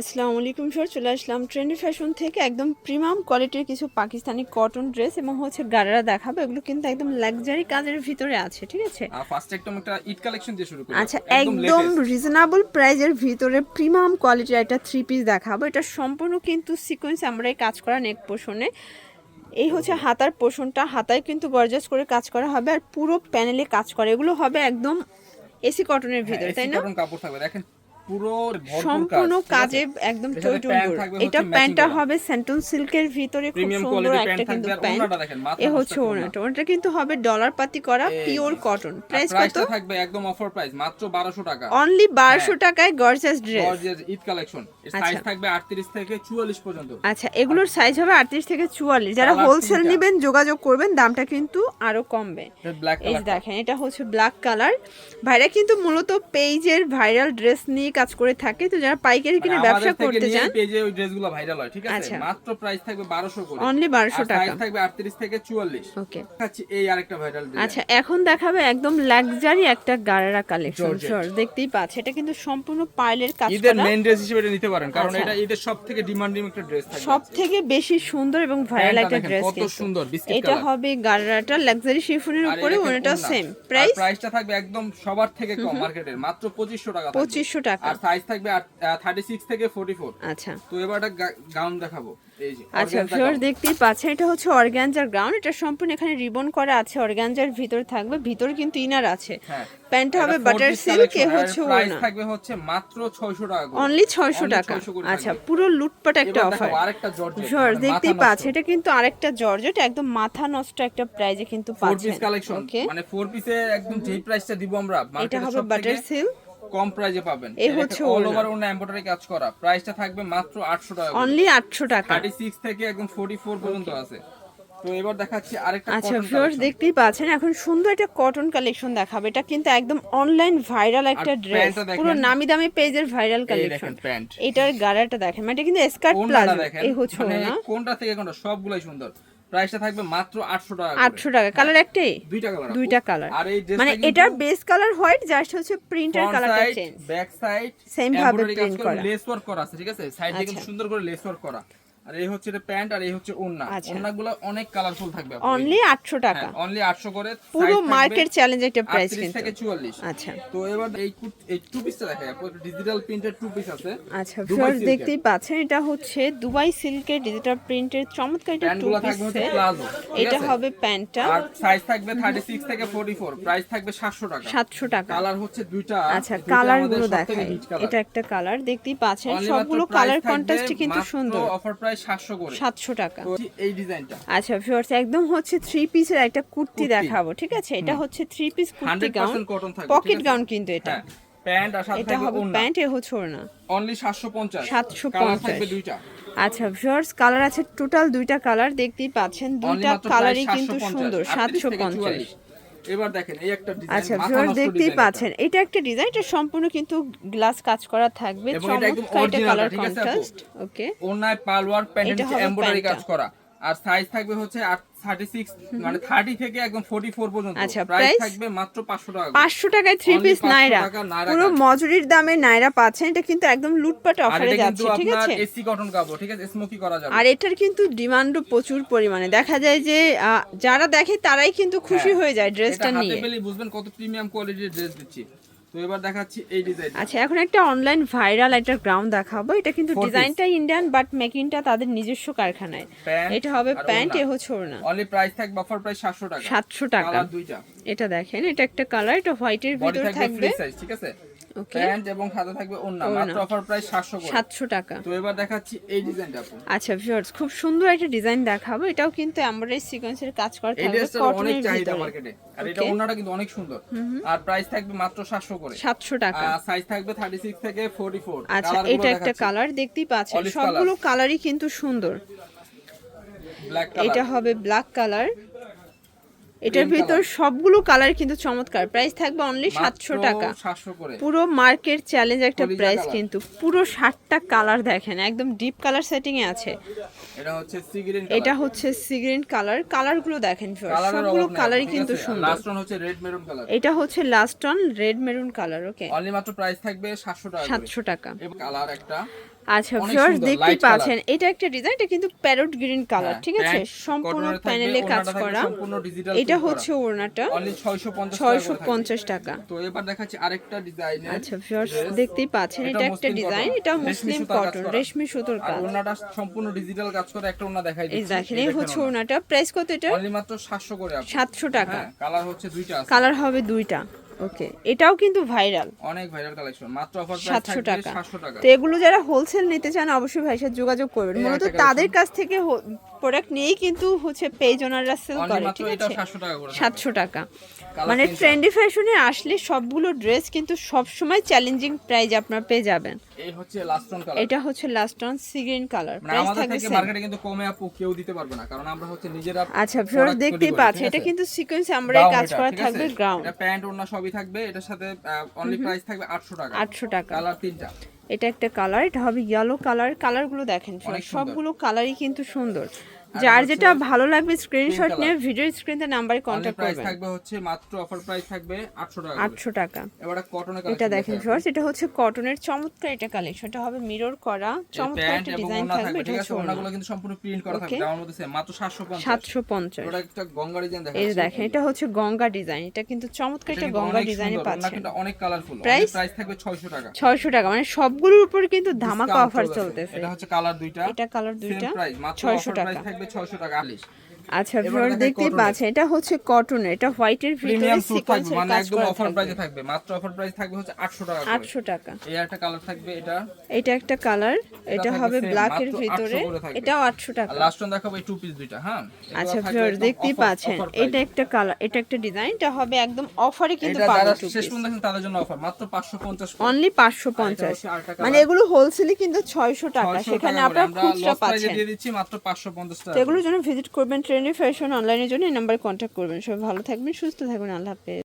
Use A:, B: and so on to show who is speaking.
A: আসসালামু আলাইকুম স্যার চলে আসলাম ট্রেন্ডি ফ্যাশন থেকে একদম প্রিমিয়াম কোয়ালিটির কিছু পাকিস্তানি কটন ড্রেস এবং হচ্ছে গাড়ারা দেখাবো। এগুলো কিন্তু একদম লাক্সারি কাজের ভিতরে আছে ঠিক আছে?
B: ফার্স্ট একদম একটা ইট কালেকশন দিয়ে শুরু করি।
A: আচ্ছা একদম রিজনেবল প্রাইজের ভিতরে প্রিমিয়াম কোয়ালিটির একটা থ্রি পিস দেখাবো। এটা সম্পূর্ণ কিন্তু সিকোয়েন্স আমরা এই কাজ করা নেক পোষণে এই হচ্ছে হাতার পোষণটা হাতায় কিন্তু গর্জাস করে কাজ করা হবে আর পুরো প্যানেলে কাজ করে। এগুলো হবে একদম এসি কটনের ভিতরে তাই না?
B: কাপড় থাকবে। দেখেন পুরো
A: সম্পূর্ণ
B: কাজ,
A: একদম
B: থাকবে
A: এটা প্যান্টটা হবে স্যান্টন সিল্কের ভিতরে খুব সুন্দর একটা কিন্তু প্যান্ট এ হচ্ছে ওড়নাটা ওটা কিন্তু হবে ডলার পাতি করা পিওর কটন প্রাইস কত?
B: থাকবে একদম অফার প্রাইস মাত্র 1200 টাকা।
A: অনলি বারোশো টাকায় gorgeous dress
B: gorgeous Eid collection size
A: আচ্ছা।
B: থাকবে 38 থেকে 44 পর্যন্ত।
A: আচ্ছা এগুলোর সাইজ হবে আটত্রিশ থেকে চুয়াল্লিশ। যারা হোলসেল নেবেন যোগাযোগ করবেন দামটা কিন্তু আরও কমবে। এই দেখেন এটা হচ্ছে ব্ল্যাক কালার ভাইরা কিন্তু মূলত পেজের ভাইরাল ড্রেস নিয়ে কাজ করে থাকে তো যারা পাইকারি কিনে ব্যবসা করতে চান
B: পেজে ওই ড্রেসগুলো ভাইরাল হয় ঠিক আছে?
A: আচ্ছা।
B: মাত্র প্রাইস থাকবে 1200 করে।
A: অনলি বারোশো টাকা।
B: সাইজ থাকবে 38 থেকে 44
A: ওকে
B: দেখাচ্ছি এই আরেকটা ভাইরাল
A: আচ্ছা এখন দেখাবে একদম লাক্সারি একটা গারারা কালেকশন। শর দেখতেই পাচ্ছে। এটা কিন্তু সম্পূর্ণ পাইলের কাজ
B: ঈদের
A: করা।
B: মেইন ড্রেস হিসেবে এটা নিতে পারেন কারণ
A: আচ্ছা।
B: এটা ঈদের সব থেকে ডিমান্ডিং একটা ড্রেস
A: থেকে বেশি সুন্দর এবং ভাইরাল একটা ড্রেস
B: কত সুন্দর, biscuit
A: এটা হবে গারারাটা লাক্সারি শিফনের উপরে
B: দেখেন
A: সেম প্রাইস
B: প্রাইসটা থাকবে একদম সবার থেকে কম মার্কেটের মাত্র 2500 টাকা থাকবে।
A: পঁচিশশো টাকা।
B: আর সাইজ থাকবে থার্টি সিক্স থেকে ফোর্টি ফোর
A: আচ্ছা।
B: তো এবার একটা গাউন দেখাবো। এই যে
A: আচ্ছা দেখতেই পাচ্ছেন এটা হচ্ছে অর্গ্যানজার গ্রাউন্ড এটা সম্পূর্ণ এখানে রিবন করা আছে অর্গ্যানজার ভিতর থাকবে ভিতর কিন্তু ইনার আছে। প্যান্টটা হবে বাটার সিল্ক এ হচ্ছে
B: থাকবে হচ্ছে মাত্র 600 টাকা
A: অনলি ছয়শো
B: Only
A: টাকা। আচ্ছা পুরো লুটপাট একটা অফার
B: আরেকটা জর্জেট
A: জর্জ
B: মানে
A: দেখতেই
B: মাথা
A: পাচ্ছে এটা কিন্তু আরেকটা জর্জেট একদম মাথা নষ্ট একটা প্রাইজে কিন্তু
B: ফোর পিস কালেকশন মানে ফোর পিসে একদম যেই প্রাইসটা দিব আমরা
A: এটা হবে বাটার সিল্ক
B: কম প্রাইজে পাবেন।
A: এই হচ্ছে
B: অল ওভার ওনা এমব্রয়ডারি কাজ করা। প্রাইসটা থাকবে মাত্র 800 টাকা
A: অনলি আটশো টাকা।
B: 36 থেকে একদম 44 পর্যন্ত আছে। তো এবার দেখাচ্ছি আরেকটা
A: আচ্ছা ভিউয়ার্স দেখতেই পাচ্ছেন এখন সুন্দর একটা কটন কালেকশন দেখাবে। এটা কিন্তু একদম অনলাইন ভাইরাল একটা ড্রেস পুরো নামি দামি পেজের ভাইরাল কালেকশন এটার গাড়াটা দেখেন। মানে এটা কিন্তু স্কার্ট প্লাজো। এই হচ্ছে
B: মানে
A: না
B: কোনটা থেকে কোনটা সবগুলাই সুন্দর। প্রাইসটা থাকবে মাত্র 800 টাকা করে।
A: আটশো টাকা। কালার একটাই?
B: দুইটা কালার
A: দুইটা কালার
B: আর এই
A: মানে এটার বেস কালার হোয়াইট জাস্ট হচ্ছে প্রিন্টের কালারটা চেঞ্জ
B: ব্যাক সাইড
A: সেম ভাবে প্রিন্ট করা।
B: লেস ওয়ার্ক করা আছে ঠিক আছে? সাইড থেকে
A: আচ্ছা।
B: সুন্দর করে লেস ওয়ার্ক করা। আর এই হচ্ছে এটা প্যান্ট আর এই হচ্ছে ওড়না।
A: আচ্ছা।
B: ওড়নাগুলো অনেক কালারফুল থাকবে
A: অনলি আটশো টাকা।
B: অনলি 800 করে।
A: পুরো মার্কেট চ্যালেঞ্জ একটা প্রাইস
B: 38
A: কিন্তু।
B: থেকে 44
A: আচ্ছা।
B: তো এবার এই এই টু পিসটা দেখাই ডিজিটাল প্রিন্টেড টু পিস আছে।
A: আচ্ছা দেখতেই পাচ্ছেন এটা হচ্ছে দুবাই সিল্কের ডিজিটাল প্রিন্টের চমৎকার একটা টু পিসে এটা হবে প্যান্টটা
B: আর সাইজ থাকবে 36 থেকে 44 প্রাইস থাকবে 700 টাকা।
A: সাতশো টাকা।
B: কালার হচ্ছে দুইটা
A: আচ্ছা
B: কালারগুলো
A: দেখাই। এটা একটা কালার দেখতেই পাচ্ছেন। সবগুলো কালার কন্ট্রাস্ট কিন্তু সুন্দর।
B: অফার প্রাইস 700 করে।
A: সাতশো টাকা।
B: এই ডিজাইনটা।
A: আচ্ছা ভিউয়ার্স একদম হচ্ছে থ্রি পিসের একটা কুর্তি। দেখাবো ঠিক আছে? এটা হচ্ছে three piece kurti gown
B: 100% cotton থাকবে
A: পকেট গাউন কিন্তু এটা।
B: হ্যাঁ প্যান্ট আর সাথে
A: এটা হবে
B: ওড়না।
A: প্যান্ট এ হচ্ছে ওড়না।
B: অনলি 750
A: 750
B: দুইটা।
A: আচ্ছা ভিউয়ার্স কালার আছে টোটাল দুইটা কালার দেখতেই পাচ্ছেন। দুইটা কালারই কিন্তু
B: 750,
A: সুন্দর
B: 38
A: সাতশো
B: থেকে
A: পঞ্চাশ
B: 44 এবার দেখেন এই একটা ডিজাইন
A: আচ্ছা ভিউয়ার দেখতেই পাচ্ছেন। এটা একটা ডিজাইন এটা সম্পূর্ণ কিন্তু গ্লাস কাজ করা থাকবে
B: এবং এটা একদম
A: চমৎকার কালার? কন্ট্রাস্ট ওকে
B: ওনায় পালওয়ার
A: হবে
B: এমব্রয়ডারি কাজ করা। আর সাইজ থাকবে হচ্ছে 36 মানে 30 থেকে একদম 44 পর্যন্ত।
A: আচ্ছা,
B: প্রাইস থাকবে মাত্র 500 টাকা করে।
A: পাঁচশো টাকায় থ্রি পিস নাইরা পুরো মজুরির দামে নাইরা পাচ্ছেন এটা কিন্তু একদম লুটপাট অফারে যাচ্ছে ঠিক আছে?
B: এসি কটন কাপড় ঠিক আছে? স্মোকি করা যাবে।
A: আর এটার কিন্তু ডিমান্ডও প্রচুর পরিমাণে। দেখা যায় যে যারা দেখে তারাই কিন্তু খুশি
B: হ্যাঁ।
A: হয়ে যায় ড্রেসটা
B: এটা হাতে
A: নিয়ে।
B: বুঝবেন কত প্রিমিয়াম কোয়ালিটির ড্রেস দিচ্ছি। তো এবার দেখাচ্ছি এই ডিজাইন
A: আচ্ছা এখন একটা অনলাইন ভাইরাল একটা গ্রাউন্ড দেখাবো। এটা কিন্তু ডিজাইনটা ইন্ডিয়ান বাট মেকিংটা তাদের নিজস্ব কারখানায়। এটা হবে প্যান্ট। এ হচ্ছে ওড়না।
B: অনলি প্রাইস থাকবে অফার প্রাইস 700 টাকা।
A: সাতশো টাকা।
B: কালার দুইটা।
A: এটা দেখেন এটা একটা কালার এটা হোয়াইটের ভিতরে
B: থাকবে ঠিক আছে? প্যান্ট এবং সাথে থাকবে ওন্না মাত্র অফার প্রাইস 700 করে।
A: সাতশো টাকা।
B: তো এবার দেখাচ্ছি এই ডিজাইনটা আপু।
A: আচ্ছা ভিউয়ার্স খুব সুন্দর একটা ডিজাইন দেখাবো। এটাও কিন্তু এমব্রয়ডারি সিকোয়েন্সের কাজ করা থাকবে
B: অনেক চাহিদা মার্কেটে আর এটা ওন্নাটা কিন্তু অনেক সুন্দর। আর প্রাইস থাকবে মাত্র 700 করে।
A: সাতশো টাকা।
B: আর সাইজ থাকবে 36 থেকে 44
A: আচ্ছা এটা একটা কালার দেখতেই পাচ্ছেন। সবগুলো কালারই কিন্তু সুন্দর। এটা হবে ব্ল্যাক কালার এটার ভিতর সবগুলো কালার কিন্তু চমৎকার। প্রাইস থাকবে অনলি সাতশো টাকা। পুরো মার্কেট চ্যালেঞ্জ একটা প্রাইস কিন্তু। পুরো ষাটটা কালার দেখেন একদম ডিপ কালার সেটিং এ আছে।
B: এটা হচ্ছে
A: সিগ্রিন কালার কালারগুলো দেখেন সবগুলো কালারই কিন্তু সুন্দর। এটা হচ্ছে last one red maroon colour okay
B: only মাত্র প্রাইস থাকবে 700 টাকা
A: সাতশো টাকা।
B: কালার একটা
A: আচ্ছা
B: light colour।
A: পাচ্ছেন। এটা একটা ডিজাইন এটা কিন্তু প্যারট গ্রিন কালার
B: হ্যাঁ,
A: ঠিক আছে? সম্পূর্ণ প্যানেলে কাজ করা। এটা হচ্ছে ওড়নাটা।
B: 650
A: ছয়শো পঞ্চাশ টাকা
B: তো এবার দেখাচ্ছি আরেকটা ডিজাইন
A: আচ্ছা ভিউয়ার্স দেখতেই পাচ্ছেন এটা একটা ডিজাইন এটা মুসলিম কটন রেশমি সুতোর কাজ।
B: ওড়নাটা সম্পূর্ণ ডিজিটাল কাজ করে একটা ওড়না দেখাই দিচ্ছি।
A: দেখেন এই হচ্ছে ওড়নাটা। প্রাইস কত এটা?
B: অনলি মাত্র 700 করে আপু
A: সাতশো টাকা।
B: হ্যাঁ কালার হচ্ছে দুইটা
A: কালার হবে দুইটা। ওকে এটাও কিন্তু ভাইরাল
B: অনেক ভাইরাল কালেকশন মাত্র অফার প্রাইস
A: সাতশো
B: থাকবে
A: টাকা।
B: 700 টাকা।
A: তো এগুলো যারা হোলসেল নিতে চান অবশ্যই ভাইসার সাথে যোগাযোগ করবেন। মূলত তাদের কাছ থেকে প্রোডাক্ট নিয়েই কিন্তু হচ্ছে পেজ ওনাররা সেল করে ঠিক
B: এটা
A: আছে?
B: 700 টাকা করে
A: সাতশো টাকা। মানে ট্রেন্ডি ফ্যাশনে আসলে সবগুলো ড্রেস কিন্তু সবসময় চ্যালেঞ্জিং প্রাইজ আপনারা পেয়ে যাবেন।
B: এই হচ্ছে লাস্ট অন কালার
A: এটা হচ্ছে last one sea green colour price থাকবে
B: মার্কেটে কিন্তু কমে আপু কেউ দিতে পারবে না কারণ আমরা হচ্ছে নিজেরা
A: আচ্ছা
B: product
A: দেখতেই পাচ্ছেন এটা কিন্তু সিকোয়েন্স আমরা
B: Gown
A: কাজ করা থাকবে গ্রাউন্ড
B: এটা প্যান্ট ওড়না সবই থাকবে এটার সাথে অনলি প্রাইস থাকবে 800 টাকা।
A: আটশো টাকা।
B: কালার তিনটা।
A: এটা একটা কালার এটা হবে ইয়েলো কালার কালারগুলো দেখেন সবগুলো কালারই কিন্তু সুন্দর। যার যেটা ভালো লাগবে স্ক্রিনশট নিয়ে ভিডিও স্ক্রিনে নাম্বারে কন্ট্যাক্ট
B: প্রাইস
A: করবেন।
B: থাকবে হচ্ছে মাত্র অফার প্রাইস থাকবে 800 টাকা করে।
A: আটশো টাকা।
B: এবার কটনের
A: এটা দেখেন ভিউয়ার্স এটা হচ্ছে কটনের চমৎকার এটা কালেকশন এটা হবে মিরর করা চমৎকার একটা ডিজাইন থাকবে এটা হচ্ছে
B: আছে ওড়নাগুলো কিন্তু সম্পূর্ণ প্রিন্ট করা থাকবে আমার মধ্যে মাত্র 750
A: সাতশো পঞ্চাশ।
B: ওটা একটা গঙ্গা ডিজাইন
A: দেখেন
B: এই
A: দেখেন এটা হচ্ছে গঙ্গা ডিজাইন এটা কিন্তু চমৎকার একটা গঙ্গা ডিজাইনে পাচ্ছেন।
B: কিন্তু অনেক কালারফুল
A: Price?
B: প্রাইস থাকবে 600 টাকা।
A: ছয়শো টাকা মানে সবগুলোর উপর কিন্তু ধামাকা অফার।
B: চলতেছে। এটা হচ্ছে কালার দুইটা
A: এটা কালার দুইটা
B: প্রাইস মাত্র
A: 600 টাকা।
B: থাকবে 600 টাকা। আলিশ
A: আচ্ছা ভিউয়ার দেখতেই পাচ্ছেন এটা হচ্ছে কটন এটা হোয়াইটের ভিতরে সিকোয়েন্সের
B: মানে
A: কাজ
B: একদম অফার প্রাইসে থাকবে। মাত্র অফার প্রাইস থাকবে হচ্ছে 800 টাকা করে।
A: আটশো টাকা।
B: এই একটা কালার থাকবে এটা।
A: এটা একটা কালার এটা হবে ব্ল্যাকের
B: মাত্র
A: ভিতরে
B: 800
A: এটাও আটশো টাকা।
B: আর লাস্ট ওয়ান দেখাবো এই টু পিস দুইটা হ্যাঁ?
A: আচ্ছা ভিউয়ার
B: offer-
A: পাচ্ছেন এটা একটা কালার এটা একটা ডিজাইন এটা হবে একদম অফারে কিন্তু
B: এটা
A: পাবেন
B: যারা
A: টু
B: শেষ পর্যন্ত দেখেন তাদের জন্য অফার মাত্র 550
A: অনলি পাঁচশো পঞ্চাশ।
B: হচ্ছে আরেকটা
A: মানে এগুলো হোলসেলই কিন্তু ছয়শো টাকা সেখানে। আপনারা খুচরা পাচ্ছেন।
B: দিয়ে দিচ্ছি মাত্র 550 টাকা
A: এগুলোর জন্য ভিজিট করবেন ট্রেন্ডি ফ্যাশন অনলাইনের জন্য এই নাম্বারে কন্ট্যাক্ট করবেন। সবাই ভালো থাকবেন, সুস্থ থাকবেন। আল্লাহ হাফেজ।